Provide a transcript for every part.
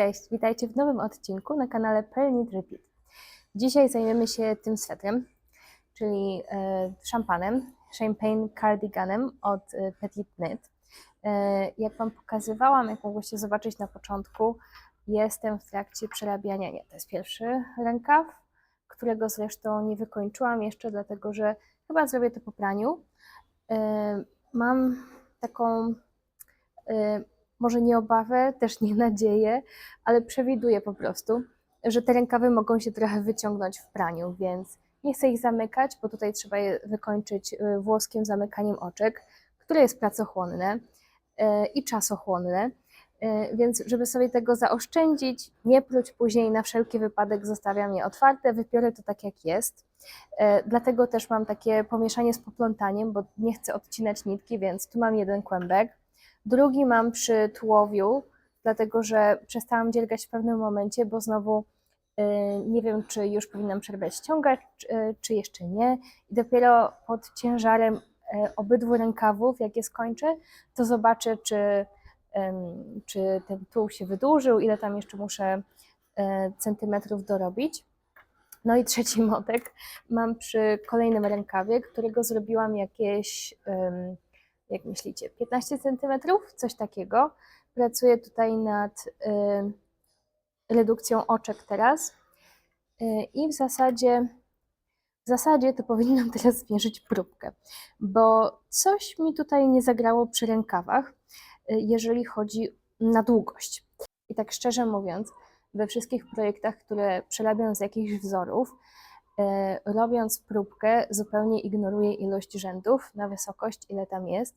Cześć, witajcie w nowym odcinku na kanale Pearl Knit Repeat. Dzisiaj zajmiemy się tym swetrem, czyli e, szampanem, champagne cardiganem od e, Petit Knit. E, jak Wam pokazywałam, jak mogłyście zobaczyć na początku, jestem w trakcie przerabiania, nie, to jest pierwszy rękaw, którego zresztą nie wykończyłam jeszcze, dlatego że chyba zrobię to po praniu. Mam taką może nie obawę, też nie nadzieję, ale przewiduję po prostu, że te rękawy mogą się trochę wyciągnąć w praniu, więc nie chcę ich zamykać, bo tutaj trzeba je wykończyć y, włoskim zamykaniem oczek, które jest pracochłonne y, i czasochłonne. Y, Więc, żeby sobie tego zaoszczędzić, nie pluć później, na wszelki wypadek zostawiam je otwarte, wypiorę to tak jak jest. Dlatego też mam takie pomieszanie z poplątaniem, bo nie chcę odcinać nitki, więc tu mam jeden kłębek, Drugi mam przy tułowiu, dlatego że przestałam dziergać w pewnym momencie, bo znowu y, nie wiem, czy już powinnam przerwać ściągać, czy, y, jeszcze nie. I dopiero pod ciężarem y, obydwu rękawów, jak je skończę, to zobaczę, czy, czy ten tuł się wydłużył, ile tam jeszcze muszę centymetrów dorobić. No i trzeci motek mam przy kolejnym rękawie, którego zrobiłam jakieś, jak myślicie, 15 centymetrów, coś takiego. Pracuję tutaj nad y, redukcją oczek teraz y, i w zasadzie w zasadzie to powinnam teraz zmierzyć próbkę, bo coś mi tutaj nie zagrało przy rękawach, y, jeżeli chodzi na długość. I tak szczerze mówiąc, we wszystkich projektach, które przerabiam z jakichś wzorów, robiąc próbkę, zupełnie ignoruję ilość rzędów na wysokość, ile tam jest.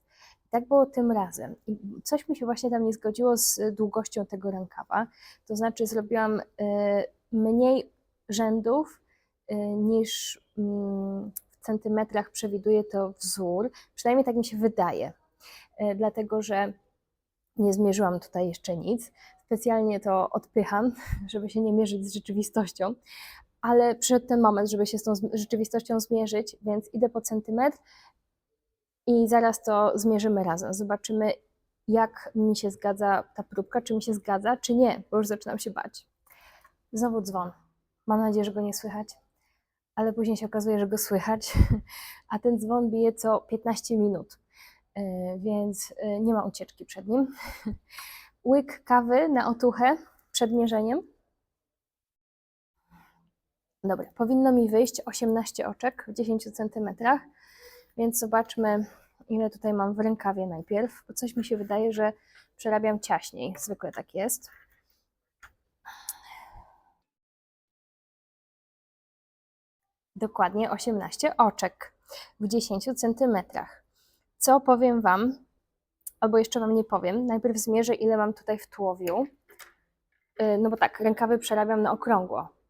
Tak było tym razem. I coś mi się właśnie tam nie zgodziło z długością tego rękawa. To znaczy, zrobiłam e, mniej rzędów e, niż mm, w centymetrach przewiduje to wzór. Przynajmniej tak mi się wydaje. E, Dlatego, że nie zmierzyłam tutaj jeszcze nic. Specjalnie to odpycham, żeby się nie mierzyć z rzeczywistością, ale przyszedł ten moment, żeby się z tą rzeczywistością zmierzyć, więc idę po centymetr i zaraz to zmierzymy razem. Zobaczymy, jak mi się zgadza ta próbka, czy mi się zgadza, czy nie, bo już zaczynam się bać. Znowu dzwon. Mam nadzieję, że go nie słychać, ale później się okazuje, że go słychać, a ten dzwon bije co 15 minut, yy, więc yy, nie ma ucieczki przed nim. Łyk kawy na otuchę przed mierzeniem. Dobra, powinno mi wyjść 18 oczek w 10 cm, więc zobaczmy, ile tutaj mam w rękawie najpierw, bo coś mi się wydaje, że przerabiam ciaśniej. Zwykle tak jest. Dokładnie 18 oczek w 10 cm. Co powiem Wam, albo jeszcze Wam nie powiem, najpierw zmierzę, ile mam tutaj w tułowiu. Yy, No bo tak, rękawy przerabiam na okrągło.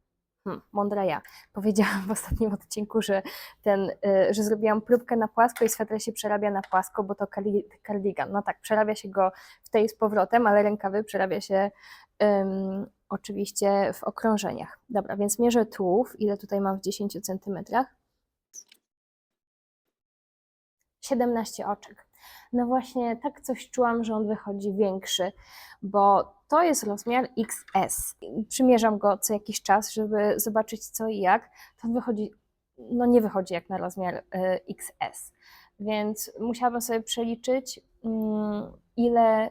Hmm, mądra ja. Powiedziałam w ostatnim odcinku, że, ten, y, że zrobiłam próbkę na płasko i sweter się przerabia na płasko, bo to kardi- cardigan. No tak, przerabia się go w tej z powrotem, ale rękawy przerabia się ym, oczywiście w okrążeniach. Dobra, więc mierzę tułów, ile tutaj mam w 10 centymetrach. 17 oczek. No właśnie, tak coś czułam, że on wychodzi większy, bo to jest rozmiar XS. Przymierzam go co jakiś czas, żeby zobaczyć co i jak. To wychodzi, no nie wychodzi jak na rozmiar y, XS. Więc musiałabym sobie przeliczyć, mm, ile,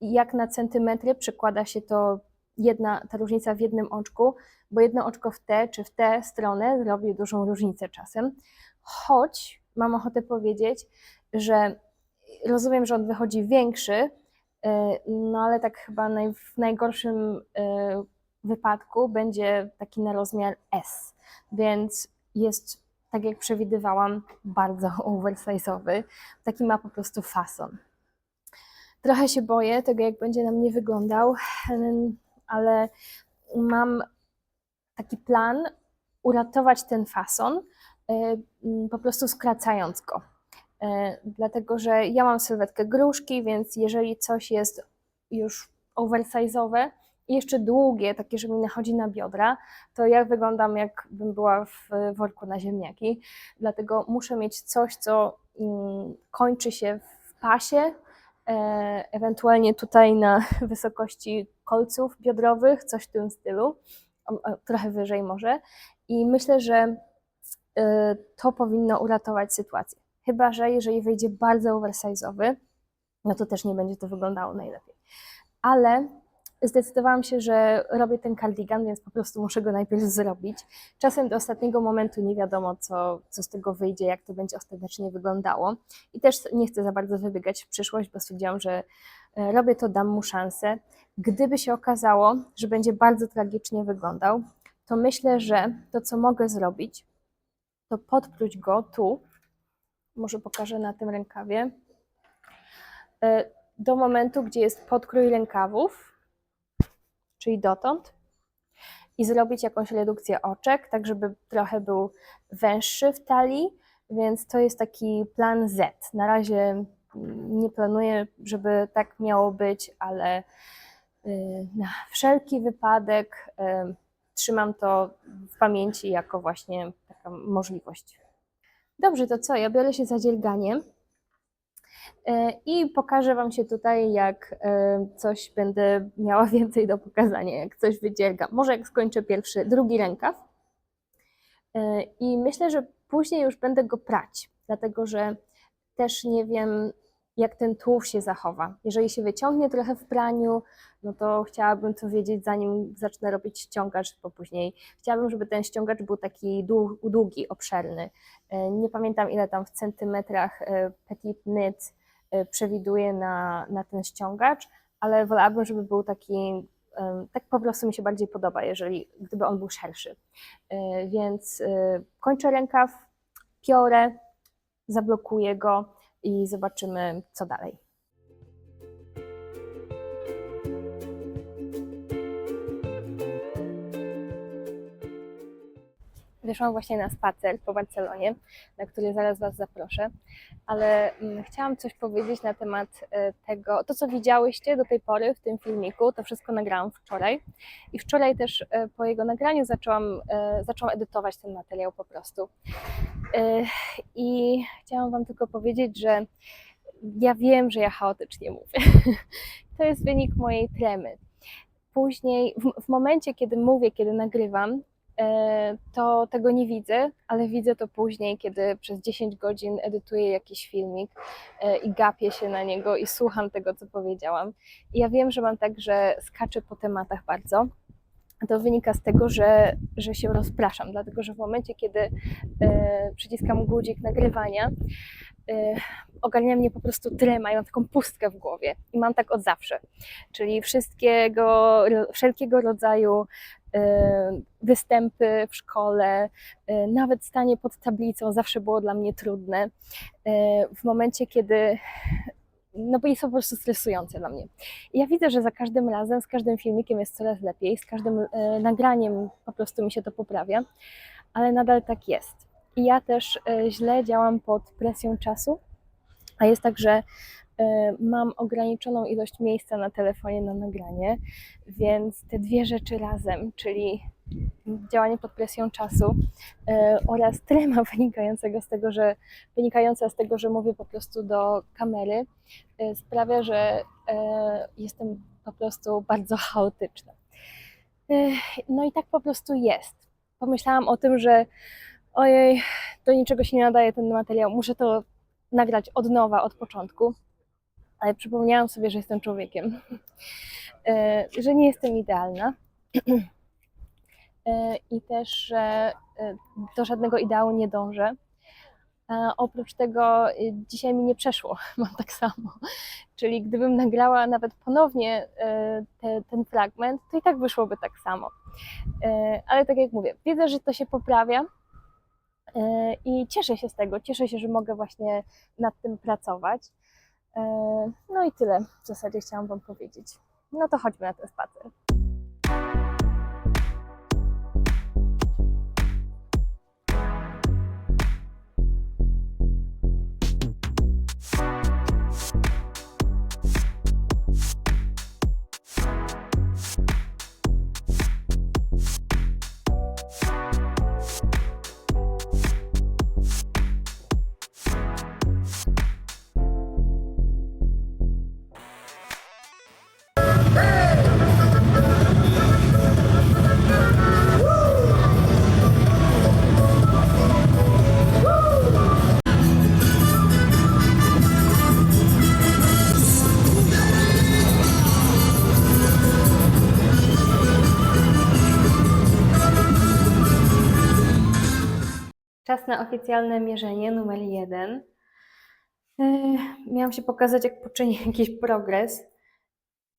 jak na centymetry przekłada się to jedna, ta różnica w jednym oczku, bo jedno oczko w tę czy w tę stronę robi dużą różnicę czasem. Choć mam ochotę powiedzieć, że rozumiem, że on wychodzi większy, y, no ale tak chyba naj, w najgorszym y, wypadku będzie taki na rozmiar S, więc jest, tak jak przewidywałam, bardzo oversize'owy. Taki ma po prostu fason. Trochę się boję tego, jak będzie na mnie wyglądał, ale mam taki plan uratować ten fason, mm, po prostu skracając go. E, dlatego że ja mam sylwetkę gruszki, więc jeżeli coś jest już oversize'owe i jeszcze długie, takie, że mi nachodzi na biodra, to ja wyglądam jakbym była w worku na ziemniaki. Dlatego muszę mieć coś, co mm, kończy się w pasie e, ewentualnie tutaj na wysokości kolców biodrowych, coś w tym stylu, trochę wyżej może. I myślę, że e, to powinno uratować sytuację. Chyba, że jeżeli wyjdzie bardzo oversize'owy, no to też nie będzie to wyglądało najlepiej. Ale zdecydowałam się, że robię ten cardigan, więc po prostu muszę go najpierw zrobić. Czasem do ostatniego momentu nie wiadomo, co, co z tego wyjdzie, jak to będzie ostatecznie wyglądało. I też nie chcę za bardzo wybiegać w przyszłość, bo stwierdziłam, że e, robię to, dam mu szansę. Gdyby się okazało, że będzie bardzo tragicznie wyglądał, to myślę, że to, co mogę zrobić, to podpróć go tu, może pokażę na tym rękawie, e, do momentu, gdzie jest podkrój rękawów, czyli dotąd, i zrobić jakąś redukcję oczek, tak żeby trochę był węższy w talii, więc to jest taki plan Z. Na razie nie planuję, żeby tak miało być, ale y, na wszelki wypadek y, trzymam to w pamięci jako właśnie taka możliwość. Dobrze, to co? Ja biorę się za dzierganie. E, I pokażę Wam się tutaj, jak e, coś będę miała więcej do pokazania, jak coś wydziergam. Może jak skończę pierwszy, drugi rękaw. E, I myślę, że później już będę go prać, dlatego że też nie wiem, jak ten tułów się zachowa. Jeżeli się wyciągnie trochę w praniu, no to chciałabym to wiedzieć, zanim zacznę robić ściągacz, bo później chciałabym, żeby ten ściągacz był taki długi, obszerny. Nie pamiętam, ile tam w centymetrach petit knit przewiduje na, na ten ściągacz, ale wolałabym, żeby był taki, tak po prostu mi się bardziej podoba, jeżeli, gdyby on był szerszy. Więc kończę rękaw, piorę, zablokuję go i zobaczymy, co dalej. Wyszłam właśnie na spacer po Barcelonie, na który zaraz Was zaproszę, ale mm, chciałam coś powiedzieć na temat e, tego, to co widziałyście do tej pory w tym filmiku, to wszystko nagrałam wczoraj i wczoraj też e, po jego nagraniu zaczęłam, e, zaczęłam edytować ten materiał po prostu. I chciałam Wam tylko powiedzieć, że ja wiem, że ja chaotycznie mówię. To jest wynik mojej tremy. Później, w, w momencie, kiedy mówię, kiedy nagrywam, to tego nie widzę, ale widzę to później, kiedy przez 10 godzin edytuję jakiś filmik e, i gapię się na niego i słucham tego, co powiedziałam. I ja wiem, że mam tak, że skaczę po tematach bardzo. To wynika z tego, że, że się rozpraszam, dlatego że w momencie, kiedy e, przyciskam guzik nagrywania, ogarnia mnie po prostu trema i mam taką pustkę w głowie. I mam tak od zawsze. Czyli wszystkiego, wszelkiego rodzaju E, występy w szkole, e, nawet stanie pod tablicą zawsze było dla mnie trudne. W momencie, kiedy no bo jest to po prostu stresujące dla mnie. I ja widzę, że za każdym razem, z każdym filmikiem jest coraz lepiej, z każdym nagraniem po prostu mi się to poprawia, ale nadal tak jest. I ja też źle działam pod presją czasu, a jest tak, że E, mam ograniczoną ilość miejsca na telefonie na nagranie, więc te dwie rzeczy razem, czyli działanie pod presją czasu e, oraz trema wynikającego z tego, że wynikająca z tego, że mówię po prostu do kamery, e, sprawia, że jestem po prostu bardzo chaotyczna. No i tak po prostu jest. Pomyślałam o tym, że ojej, do niczego się nie nadaje ten materiał, muszę to nagrać od nowa, od początku ale przypomniałam sobie, że jestem człowiekiem, e, że nie jestem idealna e, i też, że e, do żadnego ideału nie dążę. A oprócz tego dzisiaj mi nie przeszło, mam tak samo. Czyli gdybym nagrała nawet ponownie te, ten fragment, to i tak wyszłoby tak samo. Ale tak jak mówię, widzę, że to się poprawia i cieszę się z tego. Cieszę się, że mogę właśnie nad tym pracować. E, no i tyle w zasadzie chciałam Wam powiedzieć. No to chodźmy na ten spacer. Na oficjalne mierzenie numer jeden. Yy, Miałam się pokazać, jak poczynię jakiś progres.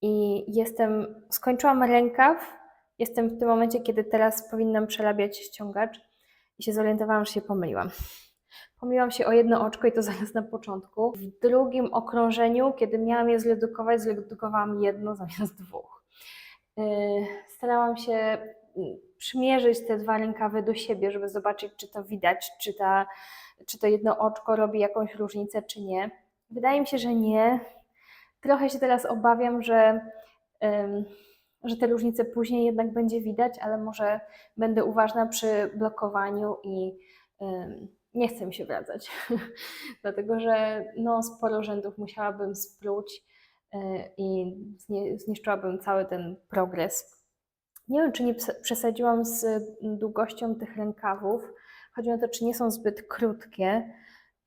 I jestem, skończyłam rękaw. Jestem w tym momencie, kiedy teraz powinnam przerabiać ściągacz. I się zorientowałam, że się pomyliłam. Pomyliłam się o jedno oczko i to zaraz na początku. W drugim okrążeniu, kiedy miałam je zredukować, zredukowałam jedno zamiast dwóch. Yy, Starałam się przymierzyć te dwa rękawy do siebie, żeby zobaczyć, czy to widać, czy, ta, czy to jedno oczko robi jakąś różnicę, czy nie. Wydaje mi się, że nie. Trochę się teraz obawiam, że, em, że te różnice później jednak będzie widać, ale może będę uważna przy blokowaniu i em, nie chcę mi się wracać, dlatego że no, sporo rzędów musiałabym spróć y, i znie, zniszczyłabym cały ten progres. Nie wiem, czy nie przesadziłam z długością tych rękawów. Chodzi o to, czy nie są zbyt krótkie.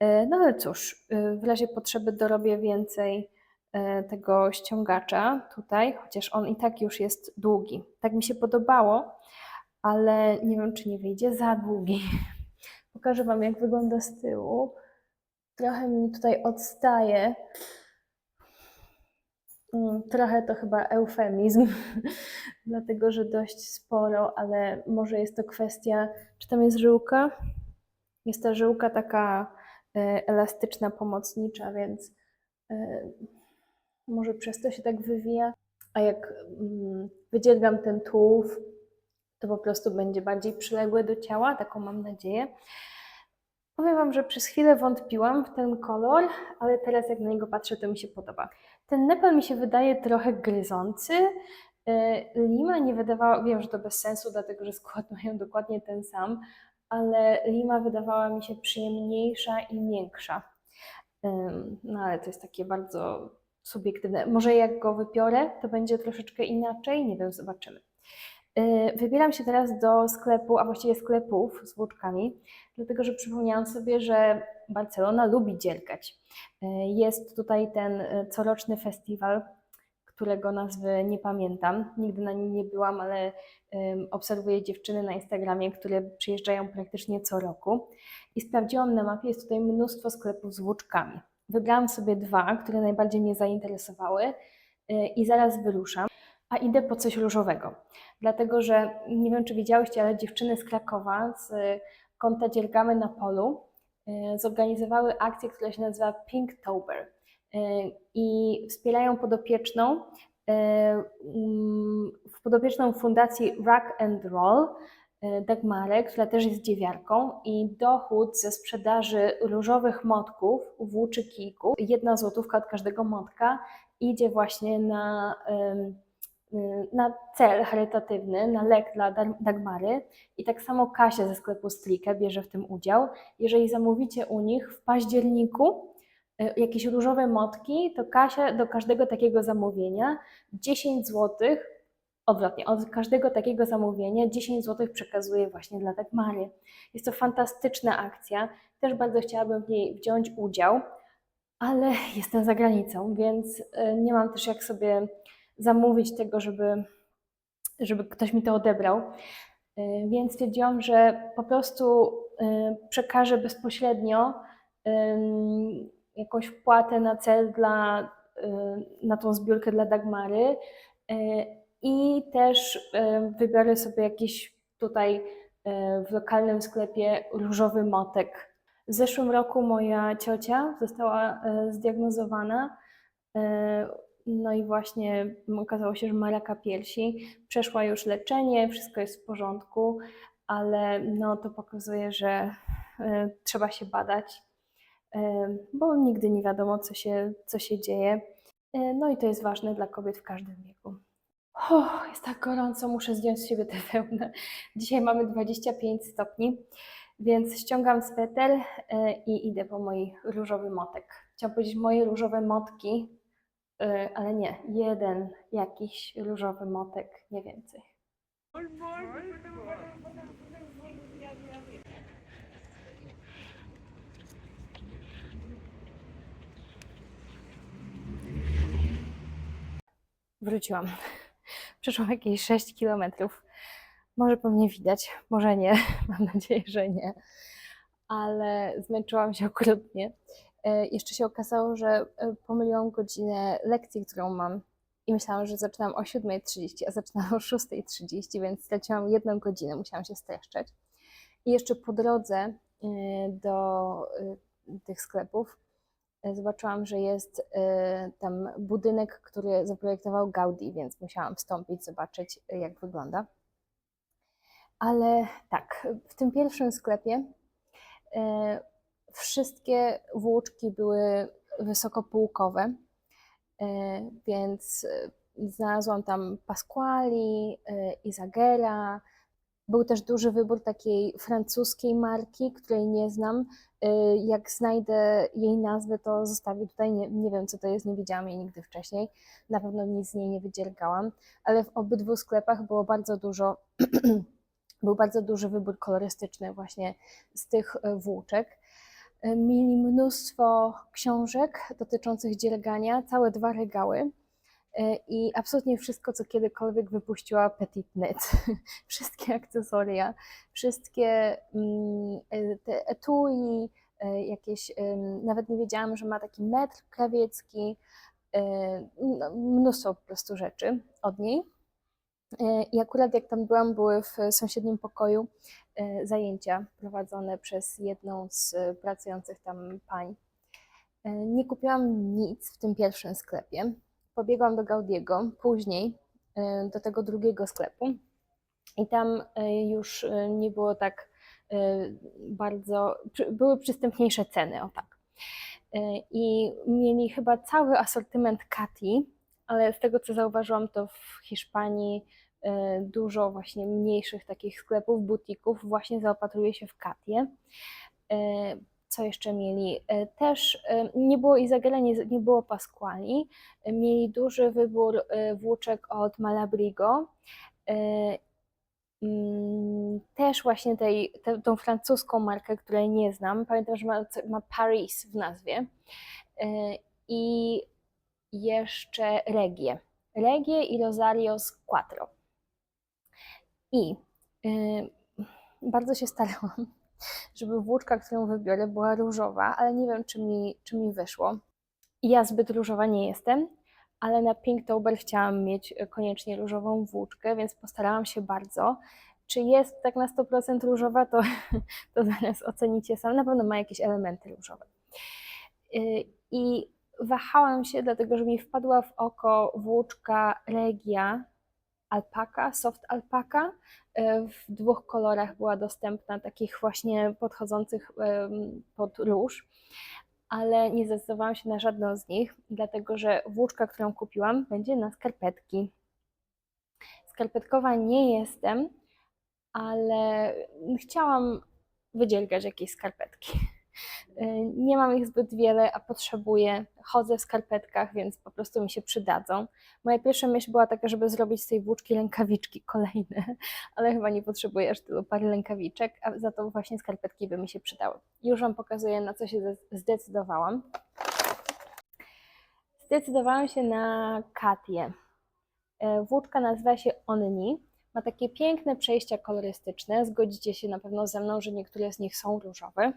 Y, No ale cóż, y, w razie potrzeby dorobię więcej y, tego ściągacza tutaj, chociaż on i tak już jest długi. Tak mi się podobało, ale nie wiem, czy nie wyjdzie za długi. Pokażę Wam, jak wygląda z tyłu. Trochę mi tutaj odstaje. Mm, Trochę to chyba eufemizm, dlatego że dość sporo, ale może jest to kwestia, czy tam jest żyłka? Jest ta żyłka taka e, elastyczna, pomocnicza, więc e, może przez to się tak wywija. A jak mm, wydziergam ten tułów, to po prostu będzie bardziej przyległe do ciała, taką mam nadzieję. Powiem Wam, że przez chwilę wątpiłam w ten kolor, ale teraz jak na niego patrzę, to mi się podoba. Ten Nepal mi się wydaje trochę gryzący. E, Lima nie wydawała, wiem, że to bez sensu, dlatego że skład mają dokładnie ten sam, ale Lima wydawała mi się przyjemniejsza i miększa. No ale to jest takie bardzo subiektywne. Może jak go wypiorę, to będzie troszeczkę inaczej, nie wiem, zobaczymy. Yy, Wybieram się teraz do sklepu, a właściwie sklepów z włóczkami, dlatego że przypomniałam sobie, że Barcelona lubi dziergać. Yy, Jest tutaj ten yy, coroczny festiwal, którego nazwy nie pamiętam. Nigdy na nim nie byłam, ale obserwuję dziewczyny na Instagramie, które przyjeżdżają praktycznie co roku. I sprawdziłam na mapie, jest tutaj mnóstwo sklepów z włóczkami. Wybrałam sobie dwa, które najbardziej mnie zainteresowały i zaraz wyruszam. A idę po coś różowego, dlatego że nie wiem, czy widziałyście, ale dziewczyny z Krakowa z konta Dziergamy na Polu yy, zorganizowały akcję, która się nazywa Pinktober yy, i wspierają podopieczną, mm, w podopieczną fundacji Rock and Roll Dagmarę, która też jest dziewiarką i dochód ze sprzedaży różowych motków, włóczy kijków, jedna złotówka od każdego motka idzie właśnie na, y, na cel charytatywny, na lek dla Dagmary i tak samo Kasia ze sklepu Strike bierze w tym udział. Jeżeli zamówicie u nich w październiku y, jakieś różowe motki, to Kasia do każdego takiego zamówienia 10 zł, odwrotnie, od każdego takiego zamówienia 10 zł przekazuje właśnie dla Dagmary. Jest to fantastyczna akcja, też bardzo chciałabym w niej wziąć udział, ale jestem za granicą, więc y, nie mam też jak sobie zamówić tego, żeby, żeby ktoś mi to odebrał. Y, Więc stwierdziłam, że po prostu y, przekażę bezpośrednio jakąś wpłatę na cel dla, y, na tą zbiórkę dla Dagmary i też wybiorę sobie jakiś tutaj w lokalnym sklepie różowy motek. W zeszłym roku moja ciocia została zdiagnozowana no i właśnie okazało się, że ma raka piersi. Przeszła już leczenie, wszystko jest w porządku, ale no to pokazuje, że e, trzeba się badać, e, bo nigdy nie wiadomo, co się, co się dzieje. E, no i to jest ważne dla kobiet w każdym wieku. Jest tak gorąco, muszę zdjąć z siebie tę wełnę. Dzisiaj mamy 25 stopni, więc ściągam sweter i idę po mój różowy motek. Chciałam powiedzieć moje różowe motki, ale nie, jeden jakiś różowy motek, nie więcej. Wróciłam. Przeszłam jakieś 6 kilometrów. Może po mnie widać, może nie. Mam nadzieję, że nie. ale zmęczyłam się okrutnie. E, Jeszcze się okazało, że e, pomyliłam godzinę lekcji, którą mam i myślałam, że zaczynam o 7.30, a zaczynam o 6.30, więc straciłam jedną godzinę, musiałam się streszczać. I jeszcze po drodze e, do tych sklepów zobaczyłam, że jest tam budynek, który zaprojektował Gaudi, więc musiałam wstąpić, zobaczyć jak wygląda. Ale tak, w tym pierwszym sklepie wszystkie włóczki były wysokopółkowe, e, więc e, znalazłam tam Pasquali, e, Isagera. Był też duży wybór takiej francuskiej marki, której nie znam. Jak znajdę jej nazwę, to zostawię tutaj. Nie, nie wiem, co to jest, nie widziałam jej nigdy wcześniej. Na pewno nic z niej nie wydziergałam, ale w obydwu sklepach było bardzo dużo był bardzo duży wybór kolorystyczny właśnie z tych włóczek. Mieli mnóstwo książek dotyczących dziergania, całe dwa regały E, i absolutnie wszystko, co kiedykolwiek wypuściła Petit Net. Wszystkie akcesoria, wszystkie mm, e, te etui, e, jakieś, nawet nie wiedziałam, że ma taki metr krawiecki, no, mnóstwo po prostu rzeczy od niej. E, I akurat jak tam byłam, były w sąsiednim pokoju e, zajęcia prowadzone przez jedną z e, pracujących tam pań. Nie kupiłam nic w tym pierwszym sklepie. Pobiegłam do Gaudiego, później do tego drugiego sklepu i tam już nie było tak bardzo, były przystępniejsze ceny, o tak. I mieli chyba cały asortyment Kati, ale z tego co zauważyłam, to w Hiszpanii dużo właśnie mniejszych takich sklepów, butików właśnie zaopatruje się w Katię. E, Co jeszcze mieli? E, Też e, nie było Izagera, nie, nie było Pasquali. E, Mieli duży wybór e, włóczek od Malabrigo. E, mm, Też właśnie tej, tę, tą francuską markę, której nie znam. Pamiętam, że ma, ma Paris w nazwie. E, I jeszcze Regie. Regie i Rosario z Quattro. I y, bardzo się starałam, żeby włóczka, którą wybiorę, była różowa, ale nie wiem, czy mi, czy mi wyszło. Ja zbyt różowa nie jestem, ale na Pinktober chciałam mieć koniecznie różową włóczkę, więc postarałam się bardzo. Czy jest tak na 100% różowa, to, to zaraz ocenicie sam. Na pewno ma jakieś elementy różowe. Y, I wahałam się, dlatego że mi wpadła w oko włóczka Regia alpaka, soft alpaka. E, W dwóch kolorach była dostępna, takich właśnie podchodzących em, pod róż, ale nie zdecydowałam się na żadną z nich, dlatego że włóczka, którą kupiłam, będzie na skarpetki. Skarpetkowa nie jestem, ale chciałam wydziergać jakieś skarpetki. Y, Nie mam ich zbyt wiele, a potrzebuję. Chodzę w skarpetkach, więc po prostu mi się przydadzą. Moja pierwsza myśl była taka, żeby zrobić z tej włóczki rękawiczki kolejne, ale chyba nie potrzebuję aż tylu pary rękawiczek, a za to właśnie skarpetki by mi się przydały. Już Wam pokazuję, na co się zde- zdecydowałam. Zdecydowałam się na Katię. E, Włóczka nazywa się Onni. Ma takie piękne przejścia kolorystyczne. Zgodzicie się na pewno ze mną, że niektóre z nich są różowe.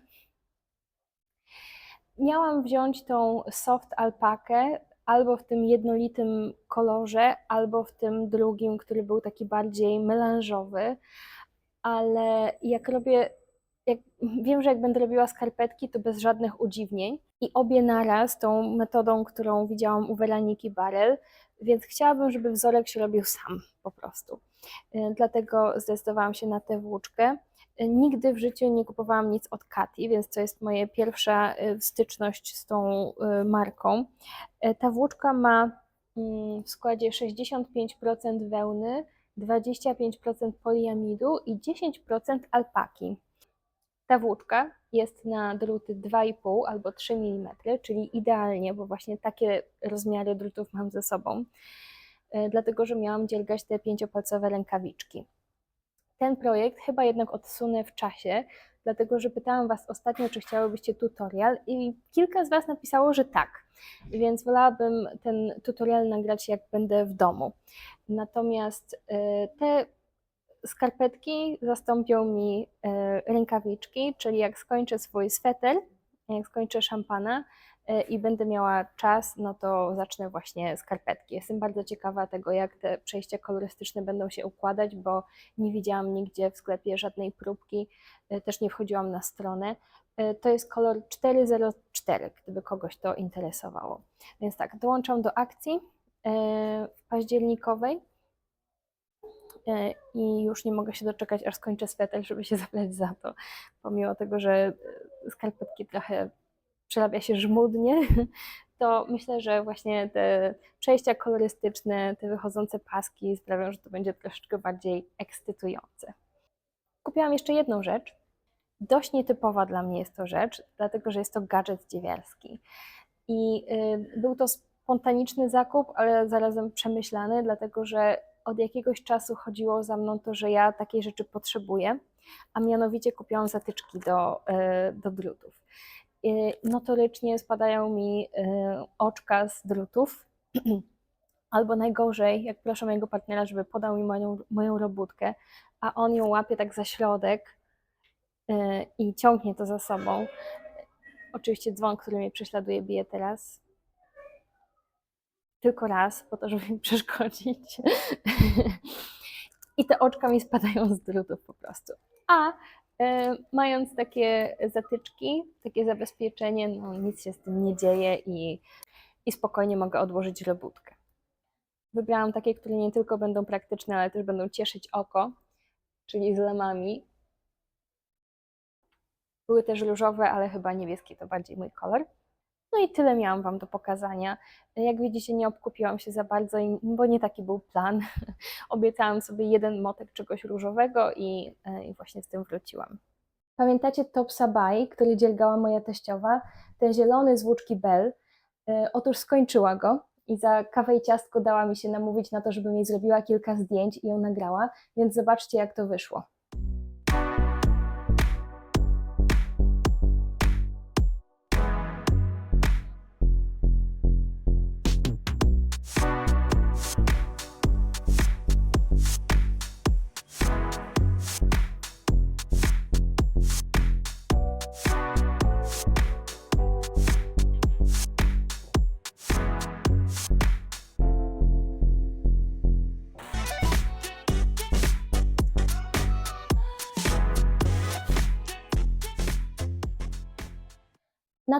Miałam wziąć tą soft alpakę albo w tym jednolitym kolorze, albo w tym drugim, który był taki bardziej melanżowy, ale jak robię, jak, wiem, że jak będę robiła skarpetki, to bez żadnych udziwnień i obie naraz tą metodą, którą widziałam u Weraniki Barel, więc chciałabym, żeby wzorek się robił sam po prostu. Y, Dlatego zdecydowałam się na tę włóczkę. Nigdy w życiu nie kupowałam nic od Kati, więc to jest moja pierwsza y, styczność z tą y, marką. Y, Ta włóczka ma mm, w składzie 65% wełny, 25% poliamidu i 10% alpaki. Ta włóczka jest na druty 2,5 albo 3 mm, czyli idealnie, bo właśnie takie rozmiary drutów mam ze sobą, y, dlatego że miałam dziergać te pięciopalcowe rękawiczki. Ten projekt chyba jednak odsunę w czasie, dlatego że pytałam Was ostatnio, czy chciałybyście tutorial i kilka z Was napisało, że tak, więc wolałabym ten tutorial nagrać jak będę w domu. Natomiast y, te skarpetki zastąpią mi e, rękawiczki, czyli jak skończę swój sweter, jak skończę szampana e, i będę miała czas, no to zacznę właśnie skarpetki. Jestem bardzo ciekawa tego, jak te przejścia kolorystyczne będą się układać, bo nie widziałam nigdzie w sklepie żadnej próbki, e, też nie wchodziłam na stronę. E, To jest kolor 404, gdyby kogoś to interesowało. Więc tak, dołączam do akcji e, październikowej e, i już nie mogę się doczekać, aż skończę sweter, żeby się zabrać za to. Pomimo tego, że e, skarpetki trochę przerabia się żmudnie, to myślę, że właśnie te przejścia kolorystyczne, te wychodzące paski sprawią, że to będzie troszeczkę bardziej ekscytujące. Kupiłam jeszcze jedną rzecz. Dość nietypowa dla mnie jest to rzecz, dlatego że jest to gadżet dziewiarski. I y, był to spontaniczny zakup, ale zarazem przemyślany, dlatego że od jakiegoś czasu chodziło za mną to, że ja takiej rzeczy potrzebuję, a mianowicie kupiłam zatyczki do, y, do drutów. Y, Notorycznie spadają mi y, oczka z drutów, albo najgorzej, jak proszę mojego partnera, żeby podał mi moją, moją robótkę, a on ją łapie tak za środek y, i ciągnie to za sobą. Oczywiście dzwon, który mnie prześladuje, bije teraz. Tylko raz, po to, żeby mi przeszkodzić. I te oczka mi spadają z drutów po prostu. A mając takie zatyczki, takie zabezpieczenie, no nic się z tym nie dzieje i, i spokojnie mogę odłożyć robótkę. Wybrałam takie, które nie tylko będą praktyczne, ale też będą cieszyć oko, czyli z lemami. Były też różowe, ale chyba niebieskie to bardziej mój kolor. No i tyle miałam Wam do pokazania. Jak widzicie, nie obkupiłam się za bardzo, bo nie taki był plan. Obiecałam sobie jeden motek czegoś różowego i, e, i właśnie z tym wróciłam. Pamiętacie Topsa Bai, który dziergała moja teściowa? Ten zielony z włóczki Bell. E, Otóż skończyła go i za kawę i ciastko dała mi się namówić na to, żebym jej zrobiła kilka zdjęć i ją nagrała, więc zobaczcie jak to wyszło.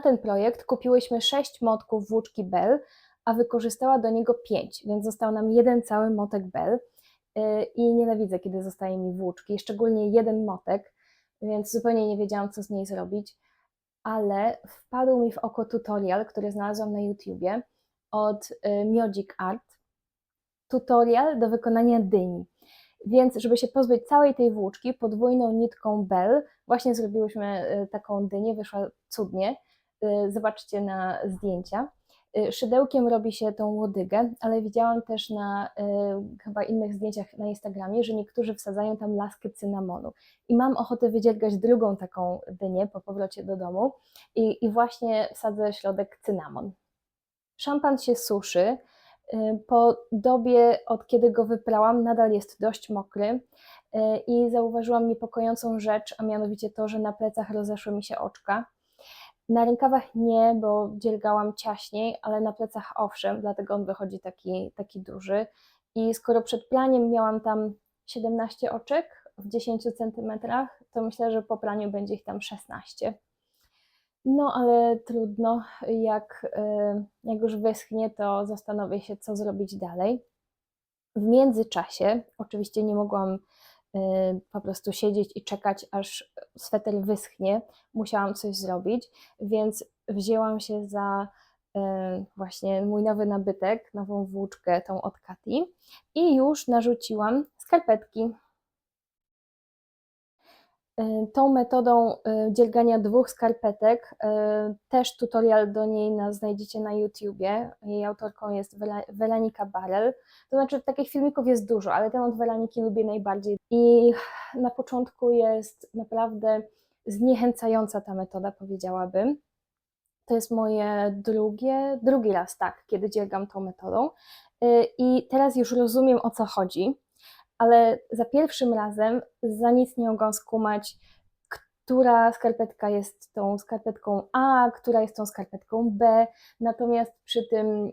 Ten projekt kupiłyśmy 6 motków włóczki Bell, a wykorzystała do niego 5, więc został nam jeden cały motek Bell. Yy, I nienawidzę, kiedy zostaje mi włóczki, szczególnie jeden motek, więc zupełnie nie wiedziałam, co z niej zrobić. Ale wpadł mi w oko tutorial, który znalazłam na YouTubie od yy, Miodzik Art. Tutorial do wykonania dyni. Więc, żeby się pozbyć całej tej włóczki, podwójną nitką Bell, właśnie zrobiłyśmy y, taką dynię, wyszła cudnie. Y, Zobaczcie na zdjęcia. Y, Szydełkiem robi się tą łodygę, ale widziałam też na y, chyba innych zdjęciach na Instagramie, że niektórzy wsadzają tam laskę cynamonu. I mam ochotę wydziergać drugą taką dynię po powrocie do domu i, i właśnie wsadzę środek cynamon. Szampan się suszy. Po dobie, od kiedy go wyprałam, nadal jest dość mokry i zauważyłam niepokojącą rzecz, a mianowicie to, że na plecach rozeszły mi się oczka. Na rękawach nie, bo dziergałam ciaśniej, ale na plecach owszem, dlatego on wychodzi taki, taki duży. I skoro przed praniem miałam tam 17 oczek w 10 centymetrach, to myślę, że po praniu będzie ich tam 16. No, ale trudno, jak, y, jak już wyschnie, to zastanowię się, co zrobić dalej. W międzyczasie, oczywiście nie mogłam po prostu siedzieć i czekać, aż sweter wyschnie, musiałam coś zrobić, więc wzięłam się za y, właśnie mój nowy nabytek, nową włóczkę, tą od Kati i już narzuciłam skarpetki. Y, Tą metodą y, dziergania dwóch skarpetek, y, też tutorial do niej na, znajdziecie na YouTubie. Jej autorką jest Welanika Barel. To znaczy, takich filmików jest dużo, ale ten od Welaniki lubię najbardziej. I na początku jest naprawdę zniechęcająca ta metoda, powiedziałabym. To jest moje drugie, drugi raz, tak, kiedy dziergam tą metodą. I teraz już rozumiem o co chodzi ale za pierwszym razem za nic nie mogłam skumać, która skarpetka jest tą skarpetką A, która jest tą skarpetką B. Natomiast przy tym y,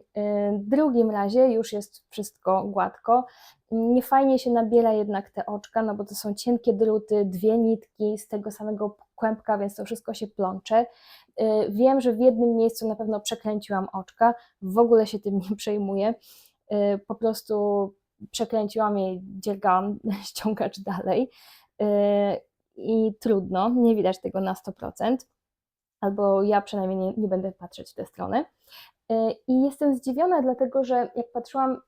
drugim razie już jest wszystko gładko. Nie fajnie się nabiera jednak te oczka, no bo to są cienkie druty, dwie nitki z tego samego kłębka, więc to wszystko się plącze. Y, Wiem, że w jednym miejscu na pewno przekręciłam oczka, w ogóle się tym nie przejmuję. Y, Po prostu przekręciłam je, dziergałam ściągacz dalej. Y, I trudno, nie widać tego na 100%, albo ja przynajmniej nie, nie będę patrzeć w tę stronę. Y, I jestem zdziwiona, dlatego że jak patrzyłam,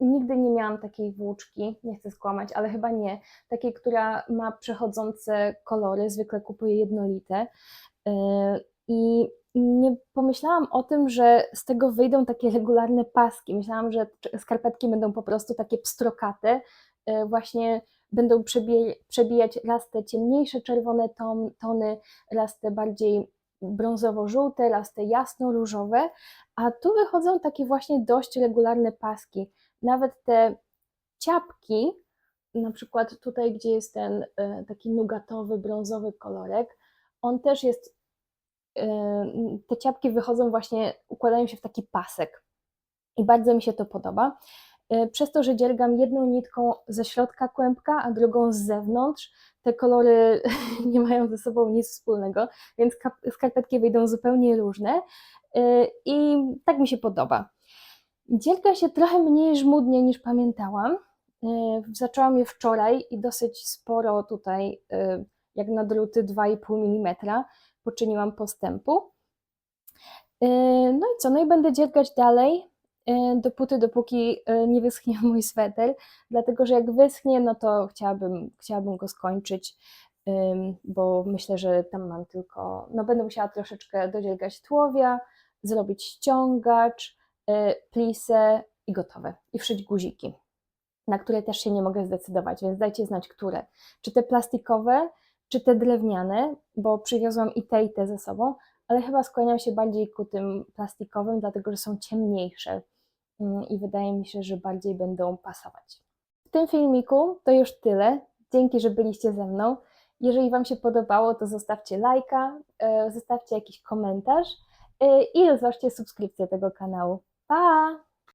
nigdy nie miałam takiej włóczki, nie chcę skłamać, ale chyba nie, takiej, która ma przechodzące kolory, zwykle kupuję jednolite. Y, I nie pomyślałam o tym, że z tego wyjdą takie regularne paski. Myślałam, że skarpetki będą po prostu takie pstrokate, właśnie będą przebijać raz te ciemniejsze czerwone ton, tony, raz te bardziej brązowo-żółte, raz te jasno-różowe, a tu wychodzą takie właśnie dość regularne paski. Nawet te ciapki, na przykład tutaj, gdzie jest ten y, taki nugatowy, brązowy kolorek, on też jest, te ciapki wychodzą właśnie, układają się w taki pasek i bardzo mi się to podoba. Y, Przez to, że dziergam jedną nitką ze środka kłębka, a drugą z zewnątrz, te kolory nie mają ze sobą nic wspólnego, więc skarpetki wyjdą zupełnie różne y, i tak mi się podoba. Dzierga się trochę mniej żmudnie niż pamiętałam. Y, Zaczęłam je wczoraj i dosyć sporo tutaj, jak na druty 2,5 mm, poczyniłam postępu. Y, No i co? No i będę dziergać dalej, y, dopóty, dopóki y, nie wyschnie mój sweter, dlatego że jak wyschnie, no to chciałabym, chciałabym go skończyć, bo myślę, że tam mam tylko, no będę musiała troszeczkę dodziergać tułowia, zrobić ściągacz, plisę i gotowe. I wszyć guziki, na które też się nie mogę zdecydować, więc dajcie znać, które. Czy te plastikowe, czy te drewniane, bo przywiozłam i te, i te ze sobą, ale chyba skłaniam się bardziej ku tym plastikowym, dlatego że są ciemniejsze mm, i wydaje mi się, że bardziej będą pasować. W tym filmiku to już tyle. Dzięki, że byliście ze mną. Jeżeli Wam się podobało, to zostawcie lajka, e, zostawcie jakiś komentarz e, i rozważcie subskrypcję tego kanału. Pa!